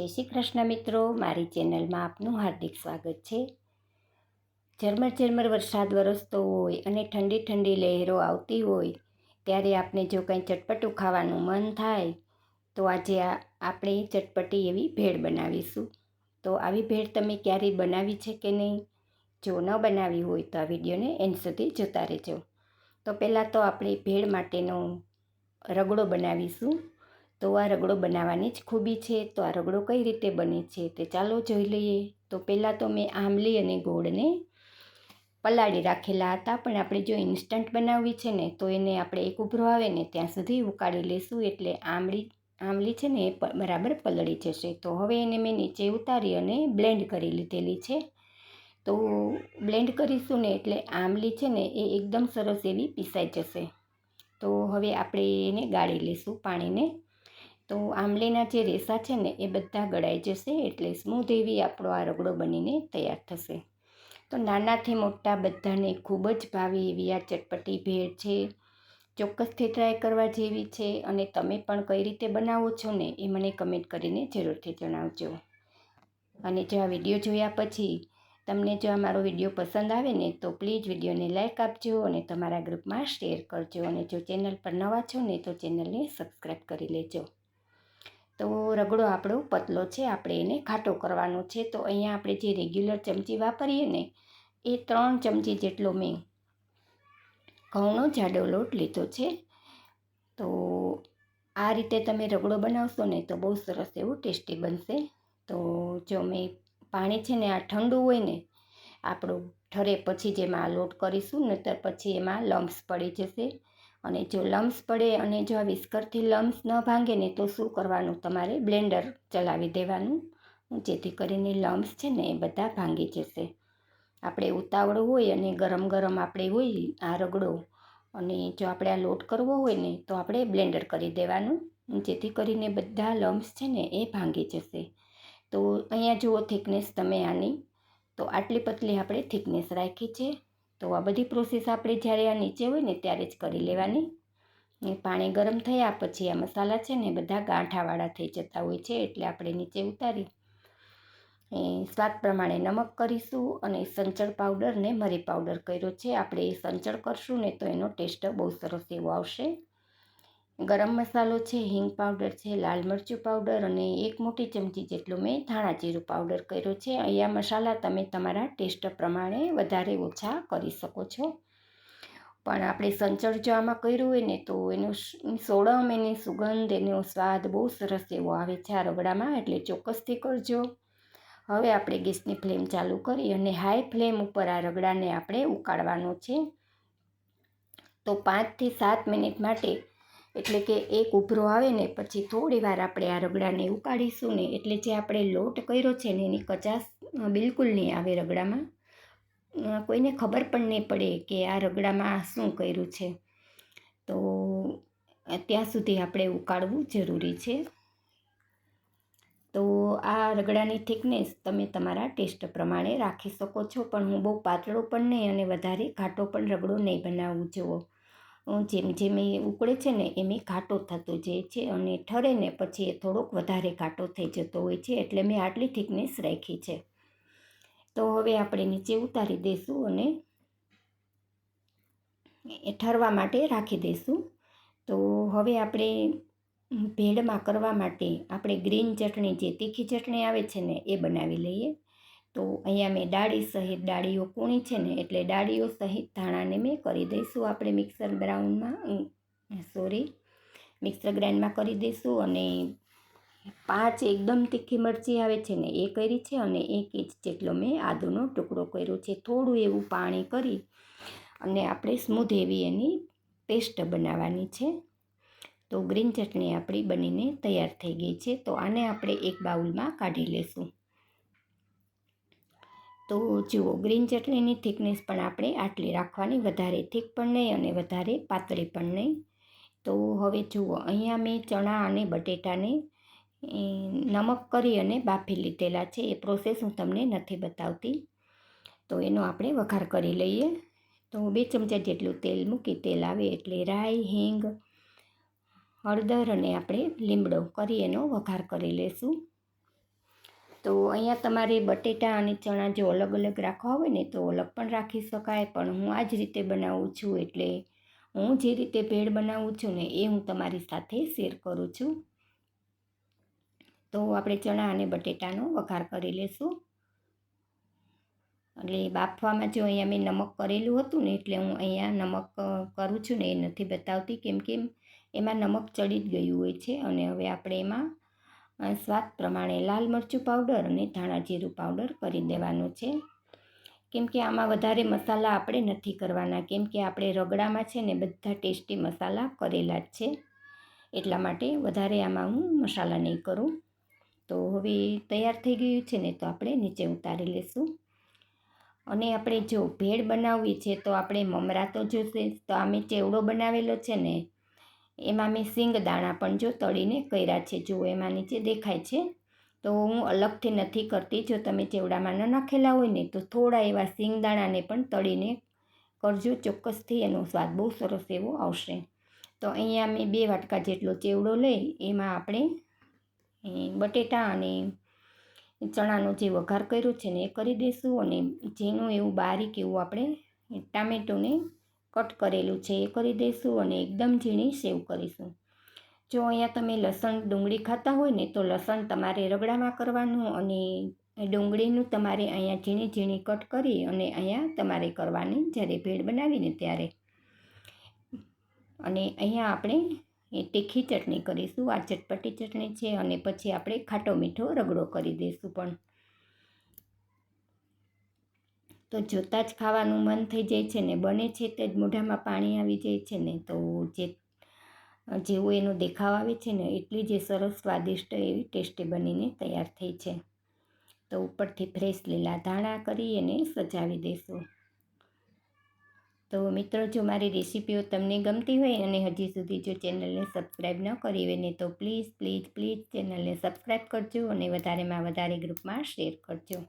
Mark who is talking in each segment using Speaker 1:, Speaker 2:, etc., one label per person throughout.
Speaker 1: જય શ્રી કૃષ્ણ મિત્રો, મારી ચેનલમાં આપનું હાર્દિક સ્વાગત છે. ઝરમર ઝરમર વરસાદ વરસતો હોય અને ઠંડી ઠંડી લહેરો આવતી હોય, ત્યારે આપણે જો કંઈ ચટપટું ખાવાનું મન થાય, તો આજે આપણે ચટપટી એવી ભેળ બનાવીશું. તો આવી ભેળ તમે ક્યારેય બનાવી છે કે નહીં? જો ન બનાવી હોય તો આ વિડીયોને એન્ડ સુધી જોતા રહેજો. તો પહેલાં તો આપણે ભેળ માટેનો રગડો બનાવીશું. તો આ રગડો બનાવવાની જ ખૂબી છે. તો આ રગડો કઈ રીતે બને છે તે ચાલો જોઈ લઈએ. તો પહેલાં તો મેં આંબલી અને ગોળને પલાળી રાખેલા હતા, પણ આપણે જો ઇન્સ્ટન્ટ બનાવવી છે ને, તો એને આપણે એક ઉભરો આવે ને, ત્યાં સુધી ઉકાળી લઈશું એટલે આંબળી આંબલી છે ને એ બરાબર પલળી જશે. તો હવે એને મેં નીચે ઉતારી અને બ્લેન્ડ કરી લીધેલી છે. તો બ્લેન્ડ કરીશું ને એટલે આંબલી છે ને એ એકદમ સરસ એવી પીસાઈ જશે. તો હવે આપણે એને ગાળી લઈશું પાણીને. તો આંબલીના જે રેસા છે ને, એ બધા ગળાઈ જશે એટલે સ્મૂધ એવી આપણો આ રગડો બનીને તૈયાર થશે. તો નાનાથી મોટા બધાને ખૂબ જ ભાવી એવી આ ચટપટી ભેળ છે. ચોક્કસથી ટ્રાય કરવા જેવી છે અને તમે પણ કઈ રીતે બનાવો છો ને, એ મને કમેન્ટ કરીને જરૂરથી જણાવજો. અને જો આ વીડિયો જોયા પછી તમને જો આ મારો વીડિયો પસંદ આવે ને, તો પ્લીઝ વિડીયોને લાઇક આપજો અને તમારા ગ્રુપમાં શેર કરજો. અને જો ચેનલ પર નવા છો ને, તો ચેનલને સબસ્ક્રાઈબ કરી લેજો. તો રગડો આપણો પતલો છે, આપણે એને ખાટો કરવાનો છે. તો અહીંયા આપણે જે રેગ્યુલર ચમચી વાપરીએ ને, એ ત્રણ ચમચી જેટલો મેં ઘઉંનો જાડો લોટ લીધો છે. તો આ રીતે તમે રગડો બનાવશો ને, તો બહુ સરસ એવું ટેસ્ટી બનશે. તો જો મેં પાણી છે ને, આ ઠંડુ હોય ને, આપણું ઠરે પછી જેમાં આ લોટ કરીશું, નહીતર પછી એમાં લમ્પ્સ પડી જશે. અને જો લમ્સ પડે અને જો આ વિસ્કરથી લમ્સ ન ભાંગે ને તો શું કરવાનું? તમારે બ્લેન્ડર ચલાવી દેવાનું. જેથી કરીને લમ્સ છે ને એ બધા ભાંગી જશે. આપણે ઉતાવળ હોય અને ગરમ ગરમ આપણે હોય આ રગડો અને જો આપણે આ લોટ કરવો હોય ને તો આપણે બ્લેન્ડર કરી દેવાનું. જેથી કરીને બધા લમ્સ છે ને એ ભાંગી જશે. તો અહીંયા જુઓ થિકનેસ તમે આની. તો આટલી પતલી આપણે થિકનેસ રાખી છે. તો આ બધી પ્રોસેસ આપણે જ્યારે આ નીચે હોય ને ત્યારે જ કરી લેવાની. ને પાણી ગરમ થયા પછી આ મસાલા છે ને બધા ગાંઠાવાળા થઈ જતા હોય છે એટલે આપણે નીચે ઉતારી એ સ્વાદ પ્રમાણે નમક કરીશું અને સંચળ પાવડર ને મરી પાવડર કર્યો છે. આપણે એ સંચળ કરશું ને તો એનો ટેસ્ટ બહુ સરસ એવો આવશે. ગરમ મસાલો છે, હિંગ પાવડર છે, લાલ મરચું પાવડર અને એક મોટી ચમચી જેટલું મેં ધાણા જીરું પાવડર કર્યો છે. અહીંયા મસાલા તમે તમારા ટેસ્ટ પ્રમાણે વધારે ઓછા કરી શકો છો. પણ આપણે સંચળ જો આમાં કર્યું હોય ને તો એનું સોડમ, એની સુગંધ, એનો સ્વાદ બહુ સરસ એવો આવે છે આ રગડામાં, એટલે ચોક્કસથી કરજો. હવે આપણે ગેસની ફ્લેમ ચાલુ કરી અને હાઈ ફ્લેમ ઉપર આ રગડાને આપણે ઉકાળવાનો છે. તો પાંચથી સાત મિનિટ માટે એટલે કે એક ઉભરો આવે ને, પછી થોડી વાર આપણે આ રગડાને ઉકાળીશું ને, એટલે જે આપણે લોટ કર્યો છે ને, એની કચાશ બિલકુલ નહીં આવે રગડામાં. કોઈને ખબર પણ નહીં પડે કે આ રગડામાં શું કર્યું છે. તો ત્યાં સુધી આપણે ઉકાળવું જરૂરી છે. તો આ રગડાની થિકનેસ તમે તમારા ટેસ્ટ પ્રમાણે રાખી શકો છો, પણ હું બહુ પાતળો પણ નહીં અને વધારે ઘાટો પણ રગડો નહીં બનાવવું જુઓ. જેમ જેમ એ ઉકળે છે ને એમ એ ઘાટો થતો જાય છે અને ઠરે ને પછી એ થોડોક વધારે ઘાટો થઈ જતો હોય છે એટલે મેં આટલી થિકનેસ રાખી છે. તો હવે આપણે નીચે ઉતારી દઈશું અને એ ઠરવા માટે રાખી દઈશું. તો હવે આપણે ભેળમાં કરવા માટે આપણે ગ્રીન ચટણી જે તીખી ચટણી આવે છે ને એ બનાવી લઈએ. તો અહીંયા મેં ડાળી સહિત ડાળીઓ કૂણી છે ને એટલે ડાળીઓ સહિત ધાણાને મેં કરી દઈશું આપણે મિક્સર બ્રાઉનમાં સોરી મિક્સર ગ્રાઇન્ડમાં કરી દઈશું અને પાંચ એકદમ તીખી મરચી આવે છે ને એ કરી છે અને એક ઇંચ જેટલો મેં આદુનો ટુકડો કર્યો છે. થોડું એવું પાણી કરી અને આપણે સ્મૂધ એવી એની પેસ્ટ બનાવવાની છે. તો ગ્રીન ચટણી આપણી બનીને તૈયાર થઈ ગઈ છે. તો આને આપણે એક બાઉલમાં કાઢી લેશું. તો જુઓ, ગ્રીન ચટણીની થિકનેસ પણ આપણે આટલી રાખવાની, વધારે થીક પણ નહીં અને વધારે પાતળી પણ નહીં. તો હવે જુઓ, અહીંયા મેં ચણા અને બટેટાને નમક કરી અને બાફી લીધેલા છે. એ પ્રોસેસ હું તમને નથી બતાવતી. તો એનો આપણે વઘાર કરી લઈએ. તો બે ચમચા જેટલું તેલ મૂકી, તેલ આવે એટલે રાઈ, હિંગ, હળદર અને આપણે લીમડો કરી એનો વઘાર કરી લેશું. તો અહીંયા તમારે બટેટા અને ચણા જો અલગ અલગ રાખવા હોય ને તો અલગ પણ રાખી શકાય, પણ હું આ જ રીતે બનાવું છું એટલે હું જે રીતે ભેળ બનાવું છું ને એ હું તમારી સાથે શેર કરું છું. તો આપણે ચણા અને બટેટાનો વઘાર કરી લેશું. એટલે બાફવામાં જો અહીંયા મેં નમક કરેલું હતું ને એટલે હું અહીંયા નમક કરું છું ને એ નથી બતાવતી, કેમ કે એમાં નમક ચડી જ ગયું હોય છે અને હવે આપણે એમાં સ્વાદ પ્રમાણે લાલ મરચું પાવડર અને ધાણા જીરું પાવડર કરી દેવાનું છે. કેમ કે આમાં વધારે મસાલા આપણે નથી કરવાના, કેમ કે આપણે રગડામાં છે ને બધા ટેસ્ટી મસાલા કરેલા જ છે. એટલા માટે વધારે આમાં હું મસાલા નહીં કરું. તો હવે તૈયાર થઈ ગયું છે ને તો આપણે નીચે ઉતારી લઈશું અને આપણે જો ભેળ બનાવવી છે તો આપણે મમરા તો જોશે તો અમે ચેવડો બનાવેલો છે ને એમાં મેં સિંગ દાણા પણ જો તળીને કર્યા છે. જો એમાં નીચે દેખાય છે. તો હું અલગથી નથી કરતી. જો તમે ચેવડામાં ન નાખેલા હોય ને, તો થોડા એવા સિંગ દાણાને પણ તળીને કરજો. ચોક્કસથી એનો સ્વાદ બહુ સરસ એવો આવશે. તો અહીંયા મેં બે વાટકા જેટલો ચેવડો લઈ, એમાં આપણે બટેટા અને ચણાનો જે વઘાર કર્યો છે ને, એ કરી દઈશું. અને ઝીણું એવું બારીક એવું આપણે ટામેટોને કટ કરેલું છે એ કરી દઈશું અને એકદમ ઝીણી સેવ કરીશું. જો અહીંયા તમે લસણ ડુંગળી ખાતા હોય ને તો લસણ તમારે રગડામાં કરવાનું અને ડુંગળીનું તમારે અહીંયા ઝીણી ઝીણી કટ કરી અને અહીંયા તમારે કરવાની જ્યારે ભેળ બનાવીને ત્યારે. અને અહીંયા આપણે એ તીખી ચટણી કરીશું. આ ચટપટી ચટણી છે અને પછી આપણે ખાટો મીઠો રગડો કરી દઈશું પણ. તો જોતાં જ ખાવાનું મન થઈ જાય છે ને, બને છે તે જ મોઢામાં પાણી આવી જાય છે ને, તો જે, જેવો એનો દેખાવ આવે છે ને, એટલી જ સરસ સ્વાદિષ્ટ એવી ટેસ્ટી બનીને તૈયાર થઈ છે. તો ઉપરથી ફ્રેશ લીલા ધાણા કરી અને સજાવી દઈશું તો મિત્રો, જો મારી રેસીપીઓ તમને ગમતી હોય અને હજી સુધી જો ચેનલને સબસ્ક્રાઈબ ન કરી હોય ને, તો પ્લીઝ પ્લીઝ પ્લીઝ ચેનલને સબસ્ક્રાઈબ કરજો અને વધારેમાં વધારે ગ્રુપમાં શેર કરજો.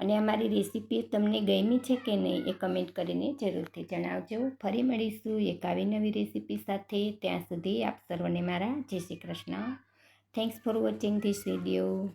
Speaker 1: અને અમારી રેસીપી તમને ગમી છે કે નહીં એ કમેન્ટ કરીને જરૂરથી જણાવજો. ફરી મળીશું એક આવી નવી રેસીપી સાથે. ત્યાં સુધી આપ સર્વને મારા જય Shri Krishna. Thanks for watching this video